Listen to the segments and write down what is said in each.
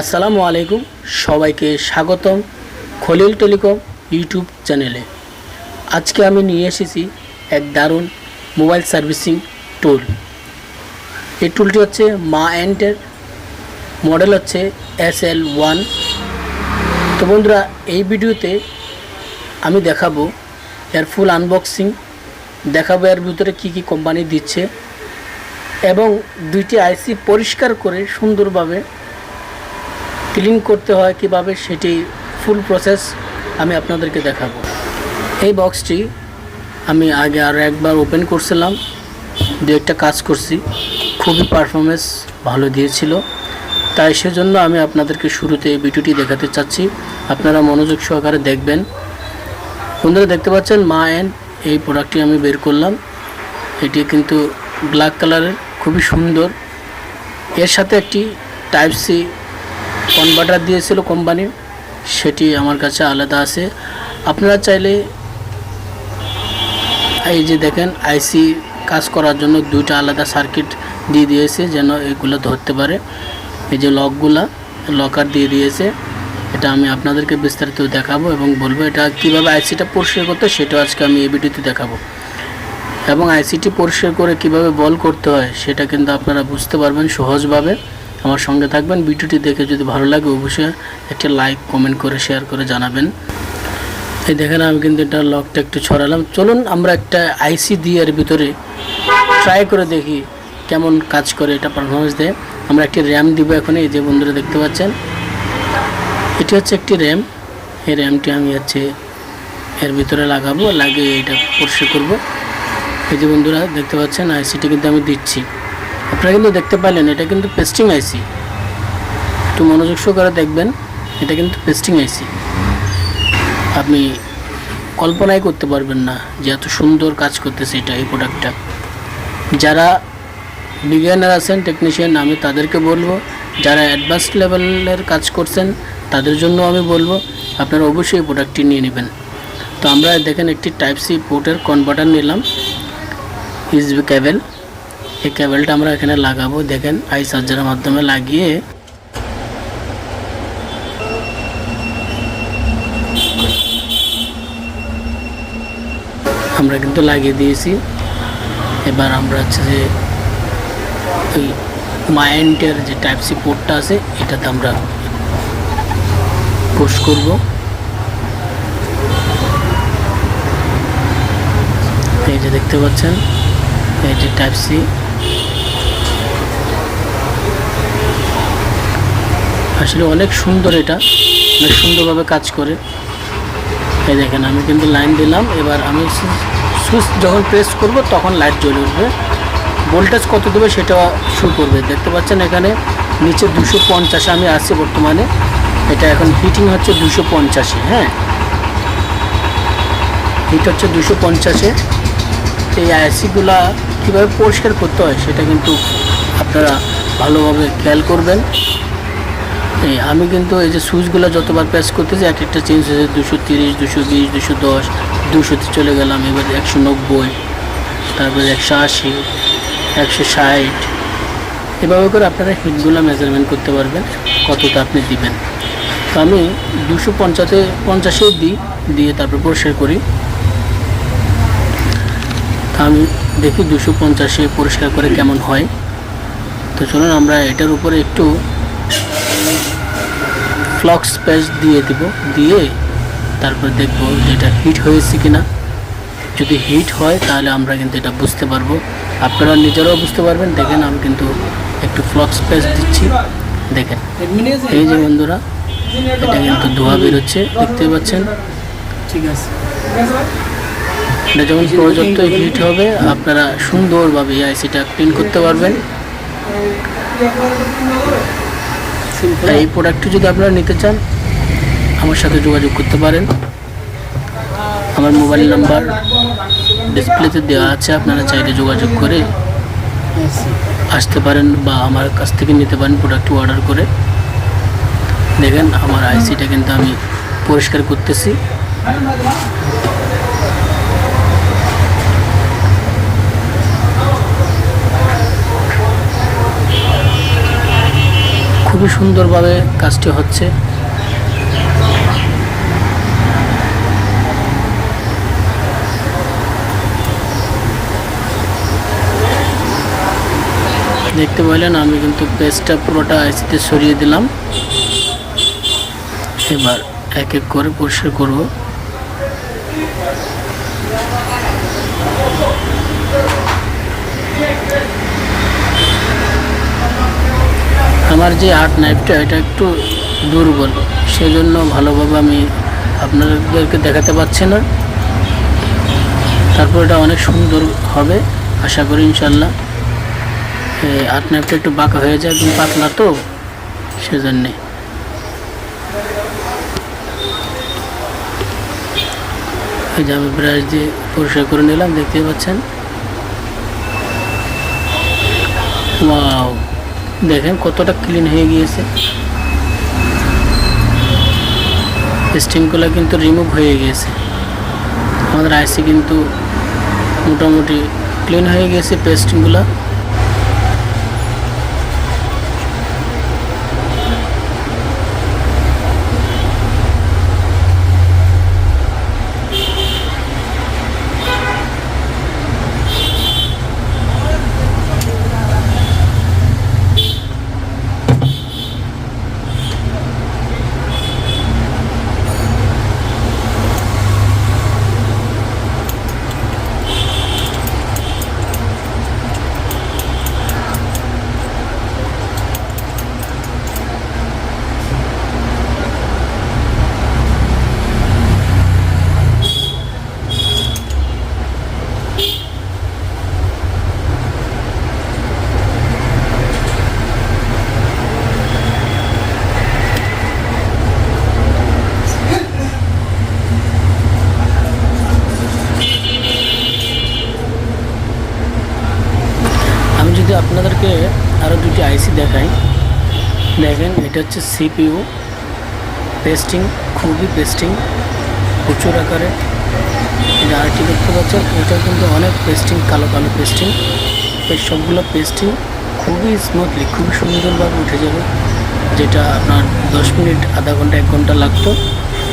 আসসালামু আলাইকুম, সবাইকে স্বাগতম খলিল টেলিকম ইউটিউব চ্যানেলে। আজকে আমি নিয়ে এসেছি এক দারুণ মোবাইল সার্ভিসিং টুল। এই টুলটি হচ্ছে মা অ্যান্ডের মডেল হচ্ছে এস এল ওয়ান। তো বন্ধুরা, এই ভিডিওতে আমি দেখাবো এর ফুল আনবক্সিং দেখাবো এর ভিতরে কী কী কোম্পানি দিচ্ছে এবং দুইটি আইসি পরিষ্কার করে সুন্দরভাবে ক্লিন করতে হয় কীভাবে সেটি ফুল প্রসেস আমি আপনাদেরকে দেখাবো। এই বক্সটি আমি আগে আরও একবার ওপেন করছিলাম, দু একটা কাজ করছি। খুবই পারফরমেন্স ভালো দিয়েছিল। তাই সেজন্য আমি আপনাদেরকে শুরুতে এই ভিডিওটি দেখাতে চাচ্ছি। আপনারা মনোযোগ সহকারে দেখবেন। বন্ধুরা, দেখতে পাচ্ছেন মা এন এই প্রোডাক্টটি আমি বের করলাম। এটি কিন্তু ব্ল্যাক কালারের খুবই সুন্দর। এর সাথে একটি টাইপ সি কনভার্টার দিয়েছিল কোম্পানি সেটি আমার কাছে আলাদা আছে। আপনারা চাইলে এই যে দেখেন আইসি কাজ করার জন্য দুইটা আলাদা সার্কিট দিয়ে দিয়েছে যেন এগুলো ধরতে পারে। এই যে লকগুলা লকার দিয়ে দিয়েছে, এটা আমি আপনাদেরকে বিস্তারিত দেখাবো এবং বলব এটা কীভাবে আইসিটা পরিষ্কার করতে সেটাও আজকে আমি এই ভিডিওতে দেখাবো। এবং আইসিটি পরিষ্কার করে কীভাবে বল করতে হয়, সেটা কিন্তু আপনারা বুঝতে পারবেন সহজভাবে। আমার সঙ্গে থাকবেন। ভিডিওটি দেখে যদি ভালো লাগে, অবশ্যই একটা লাইক কমেন্ট করে শেয়ার করে জানাবেন। এই দেখেন, আমি কিন্তু এটা লকটা একটু ছড়ালাম। চলুন, আমরা একটা আইসি দিয়ে এর ভিতরে ট্রাই করে দেখি কেমন কাজ করে এটা পারফরমেন্স দেয়। আমরা একটি র্যাম দিব এখন, এই যে বন্ধুরা দেখতে পাচ্ছেন। এটি হচ্ছে একটি র্যাম এই র্যামটি আমি হচ্ছে এর ভিতরে লাগাবো, লাগিয়ে এটা পরিষ্কার করব। এই যে বন্ধুরা দেখতে পাচ্ছেন আইসিটি কিন্তু আমি দিচ্ছি। আপনারা কিন্তু দেখতে পাইলেন এটা কিন্তু পেস্টিং আইসি একটু মনোযোগ সহকারে দেখবেন, এটা কিন্তু পেস্টিং আইসি আপনি কল্পনাই করতে পারবেন না যে এত সুন্দর কাজ করতেছে এটা, এই প্রোডাক্টটা যারা বিজ্ঞানার আছেন টেকনিশিয়ান আমি তাদেরকে বলব, যারা অ্যাডভান্স লেভেলের কাজ করছেন, তাদের জন্য আমি বলব, আপনারা অবশ্যই এই প্রোডাক্টটি নিয়ে নেবেন। তো আমরা দেখেন একটি টাইপ সি পোর্টের কনভার্টার নিলাম ইউএসবি কেবল এই কেবলটা আমরা এখানে লাগাবো। দেখেন আই সার্জারের মাধ্যমে লাগিয়ে। আমরা কিন্তু লাগিয়ে দিয়েছি। এবার আমরা হচ্ছে যে ওই মাইন্ডের যে টাইপ সি পোর্টটা আছে, এটাতে আমরা পুশ করব। এই যে দেখতে পাচ্ছেন, এই যে টাইপ সি আসলে অনেক সুন্দর এটা। অনেক সুন্দরভাবে কাজ করে। এই দেখেন, আমি কিন্তু লাইন দিলাম। এবার আমি সুইচ যখন প্রেস করব, তখন লাইট জ্বলে উঠবে। ভোল্টেজ কত দেবে সেটা শুরু করবে। দেখতে পাচ্ছেন এখানে নিচে দুশো পঞ্চাশে, আমি আছি বর্তমানে। এটা এখন হিটিং হচ্ছে দুশো পঞ্চাশে হ্যাঁ? হিট হচ্ছে দুশো পঞ্চাশে। এই আইসিগুলা কীভাবে পরিষ্কার করতে হয় সেটা কিন্তু আপনারা ভালোভাবে খেয়াল করবেন। আমি কিন্তু এই যে সুইচগুলো যতবার প্রেস করতেছি, এক একটা চেঞ্জ হয়েছে দুশো তিরিশ, দুশো বিশ, দুশো দশ, দুশোতে চলে গেলাম, এবার একশো নব্বই, তারপরে একশো আশি, একশো ষাট। এভাবে করে আপনারা হিটগুলো মেজারমেন্ট করতে পারবেন, কতটা আপনি দিবেন। তো আমি দুশো পঞ্চাশে পঞ্চাশেও দিই, দিয়ে তারপর পরিষ্কার করি। আমি দেখি দুশো পঞ্চাশে পরিষ্কার করে কেমন হয়। তো চলুন আমরা এটার উপরে একটু ফ্লক্স পেস্ট দিয়ে দিব। দিয়ে তারপর দেখব যে এটা হিট হয়েছে কিনা। যদি হিট হয় তাহলে আমরা কিন্তু এটা বুঝতে পারব। আপনারা নিজেরাও বুঝতে পারবেন। দেখেন আমি কিন্তু একটু ফ্লক্স পেস্ট দিচ্ছি। দেখেন, এই যে বন্ধুরা, এটা কিন্তু ধোয়া বেরোচ্ছে। দেখতে পাচ্ছেন? ঠিক আছে। এটা যখন পর্যাপ্ত হিট হবে আপনারা সুন্দরভাবে এই আইসিটা ক্লিন করতে পারবেন। এই প্রোডাক্টটি যদি আপনারা নিতে চান আমার সাথে যোগাযোগ করতে পারেন। আমার মোবাইল নাম্বার ডিসপ্লেতে দেওয়া আছে আপনারা চাইলে যোগাযোগ করে আসতে পারেন বা আমার কাছ থেকে নিতে পারেন প্রোডাক্টটি অর্ডার করে। দেখেন আমার আইসিটা কিন্তু আমি পরিষ্কার করতেছি। খুবই সুন্দরভাবে কাজটি হচ্ছে। দেখতে পাইলেন, আমি কিন্তু পেস্টটা পুরোটা আইসিতে সরিয়ে দিলাম। এবার এক এক করে পরিষ্কার করব। আমার যে আর্ট নাইফটা এটা একটু দুর্বল। সেজন্য ভালোভাবে আমি আপনাদেরকে দেখাতে পারছি না। তারপর এটা অনেক সুন্দর হবে, আশা করি ইনশাল্লাহ আর্ট নাইফটা একটু বাঁকা হয়ে যায় একদম পাতলা তো, সেজন্যে। এই যে আমি ব্রাশ দিয়ে পরিষ্কার করে নিলাম দেখতে পাচ্ছেন? ওয়াও! দেখেন কতটা ক্লিন হয়ে গিয়েছে স্টিমগুলো কিন্তু রিমুভ হয়ে গিয়েছে আমাদের আইসি কিন্তু মোটামুটি ক্লিন হয়ে গেছে পেস্টিংগুলো আমি যদি আপনাদেরকে আরও দুটি আইসি দেখাই। দেখেন, এটা হচ্ছে সিপিইউ পেস্টিং খুবই পেস্টিং প্রচুর আকারে। এটা আরেকটি দেখতে পাচ্ছেন এটা কিন্তু অনেক পেস্টিং কালো কালো পেস্টিং এই সবগুলো পেস্টিং খুবই স্মুথলি খুবই সুন্দরভাবে উঠে যাবে। যেটা আপনার দশ মিনিট, আধা ঘণ্টা, এক ঘণ্টা লাগতো।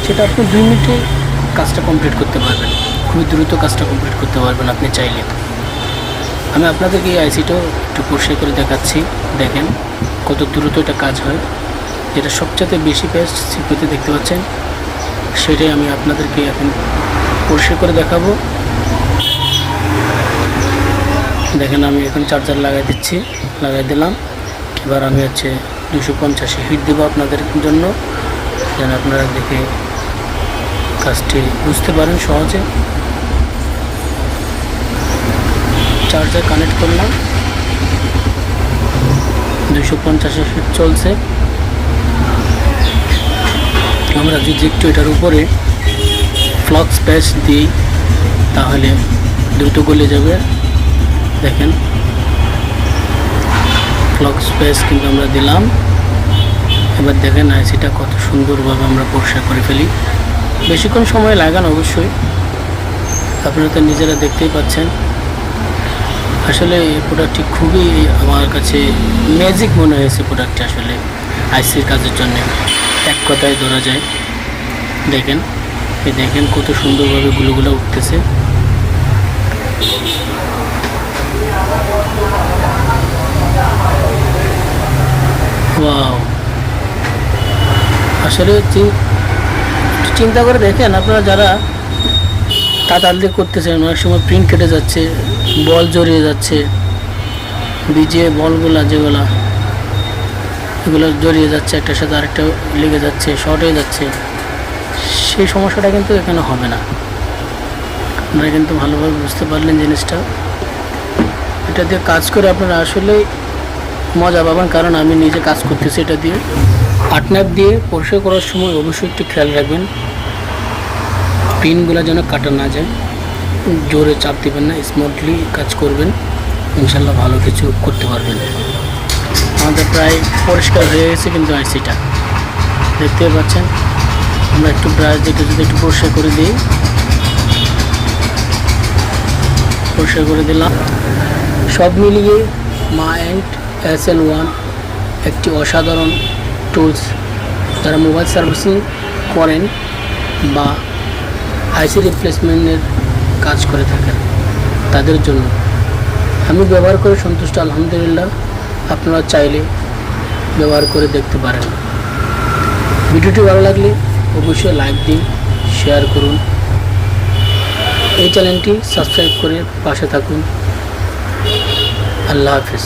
সেটা আপনি দুই মিনিটে কাজটা কমপ্লিট করতে পারবেন। খুবই দ্রুত কাজটা কমপ্লিট করতে পারবেন আপনি চাইলে। আমি আপনাদেরকে এই আইসিটাও একটু পরিষ্কার করে দেখাচ্ছি। দেখেন কত দ্রুত এটা কাজ হয়। যেটা সবচেয়ে বেশি পেস্ট সিপিতে দেখতে পাচ্ছেন, সেটাই আমি আপনাদেরকে এখন পরিষ্কার করে দেখাবো। দেখেন আমি এখন চার্জার লাগাই দিচ্ছি, লাগাই দিলাম। এবার আমি হচ্ছে দুশো পঞ্চাশে হিট দেবো আপনাদের জন্য। যেন আপনারা দেখে কাজটি বুঝতে পারেন সহজে। চার্জার কানেক্ট করলাম। দুশো পঞ্চাশে চলছে। আমরা যদি একটু এটার উপরে ফ্লক্স প্যাচ দিই, তাহলে দ্রুত গলে যাবে। দেখেন ফ্লক্স প্যাচ কিন্তু আমরা দিলাম। এবার দেখেন আইসিটা কত সুন্দরভাবে আমরা পরিষ্কার করে ফেলি। বেশিক্ষণ সময় লাগান অবশ্যই। আপনারা তো নিজেরা দেখতেই পাচ্ছেন। আসলে এই প্রোডাক্টটি খুবই আমার কাছে ম্যাজিক মনে হয়েছে প্রোডাক্টটি আসলে আইসির কাজের জন্য। এক কথায় ধরা যায়। দেখেন, এই দেখেন কত সুন্দরভাবে গুলোগুলো উঠতেছে। আসলে চিন- চিন্তা করে দেখেন আপনারা যারা তাড়াতাড়ি করতেছেন, অনেক সময় প্রিন্ট কেটে যাচ্ছে বল জড়িয়ে যাচ্ছে বিজে বলগুলা যেগুলা, এগুলো জড়িয়ে যাচ্ছে, একটার সাথে আরেকটা লেগে যাচ্ছে শর্ট হয়ে যাচ্ছে, সেই সমস্যাটা কিন্তু এখানে হবে না। আপনারা কিন্তু ভালোভাবে বুঝতে পারলেন জিনিসটা। এটা দিয়ে কাজ করে আপনারা আসলেই মজা পাবেন, কারণ আমি নিজে কাজ করতেছি এটা দিয়ে। আটনাপ দিয়ে পরিষ্কার করার সময় অবশ্যই একটু খেয়াল রাখবেন। পিনগুলো যেন কাটা না যায়, জোরে চাপ দিবেন না স্মুথলি কাজ করবেন, ইনশাল্লাহ ভালো কিছু করতে পারবেন। আমাদের প্রায় পরিষ্কার হয়ে গেছে কিন্তু আইসিটা। দেখতে পাচ্ছেন, আমরা একটু ব্রাশ দিয়ে যদি একটু পরিষ্কার করে দিই। পরিষ্কার করে দিলাম। সব মিলিয়ে মা অ্যান্ড এস এল ওয়ান একটি অসাধারণ টুলস যারা মোবাইল সার্ভিসিং করেন বা আইসি রিপ্লেসমেন্টের কাজ করে থাকেন তাদের জন্য। আমি ব্যবহার করে সন্তুষ্ট, আলহামদুলিল্লাহ। আপনারা চাইলে ব্যবহার করে দেখতে পারেন। ভিডিওটি ভালো লাগলে অবশ্যই লাইক দিন, শেয়ার করুন। এই চ্যানেলটি সাবস্ক্রাইব করে পাশে থাকুন। আল্লাহ হাফিজ।